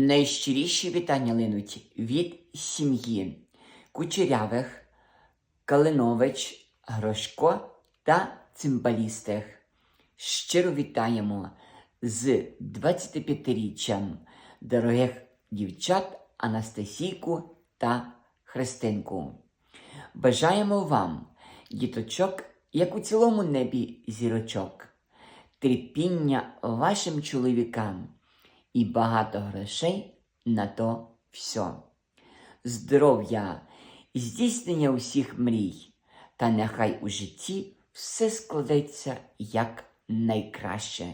Найщиріші вітання линуть від сім'ї Кучерявих, Калинович, Грошко та цимбалістих. Щиро вітаємо з 25-річчям дорогих дівчат Анастасійку та Христинку. Бажаємо вам, діточок, як у цілому небі зірочок, терпіння вашим чоловікам і багато грошей на то все. Здоров'я, здійснення усіх мрій, та нехай у житті все складеться як найкраще.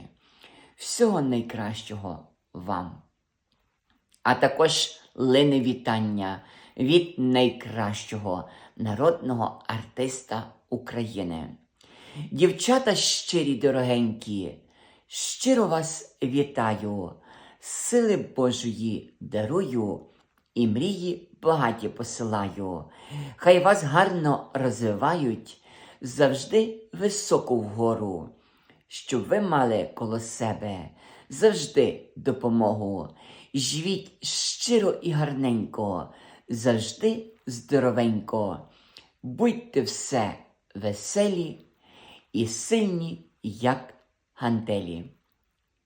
Всього найкращого вам. А також лине вітання від найкращого народного артиста України. Дівчата щирі дорогенькі, щиро вас вітаю, сили Божої дарую і мрії багаті посилаю. Хай вас гарно розвивають завжди високо вгору, щоб ви мали коло себе завжди допомогу. Живіть щиро і гарненько, завжди здоровенько. Будьте все веселі і сильні, як гантелі.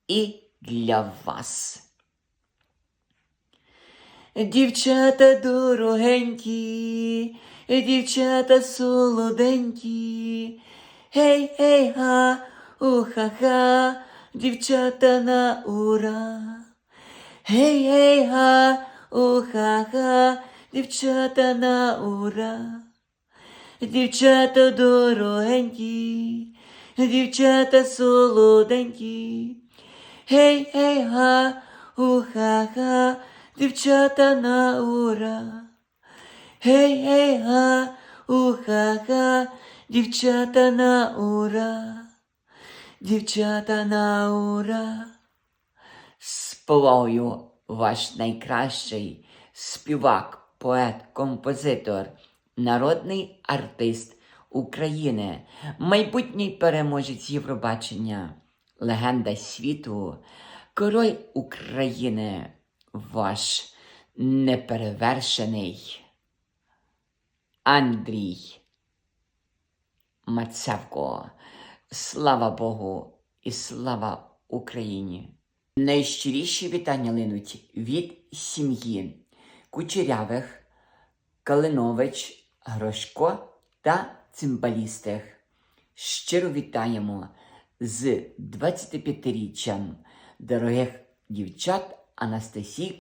І для вас. Дівчата дорогенькі, дівчата солоденькі, гей, гей, га, уха-ха, дівчата на ура. Гей, гей, га, уха-ха, дівчата на ура. Дівчата дорогенькі, дівчата солоденькі. Гей, гей, га, уха-ха, дівчата на ура. Гей, гей, га, уха-ха, дівчата на ура. Дівчата на ура. З повагою ваш найкращий співак, поет, композитор, народний артист України, майбутній переможець Євробачення, легенда світу, король України, ваш неперевершений Андрій Мацевко. Слава Богу і слава Україні! Найщиріші вітання линуть від сім'ї Кучерявих, Калинович, Грошко та цимбалістих. Щиро вітаємо з 25-річчям дорогих дівчат Анастасійки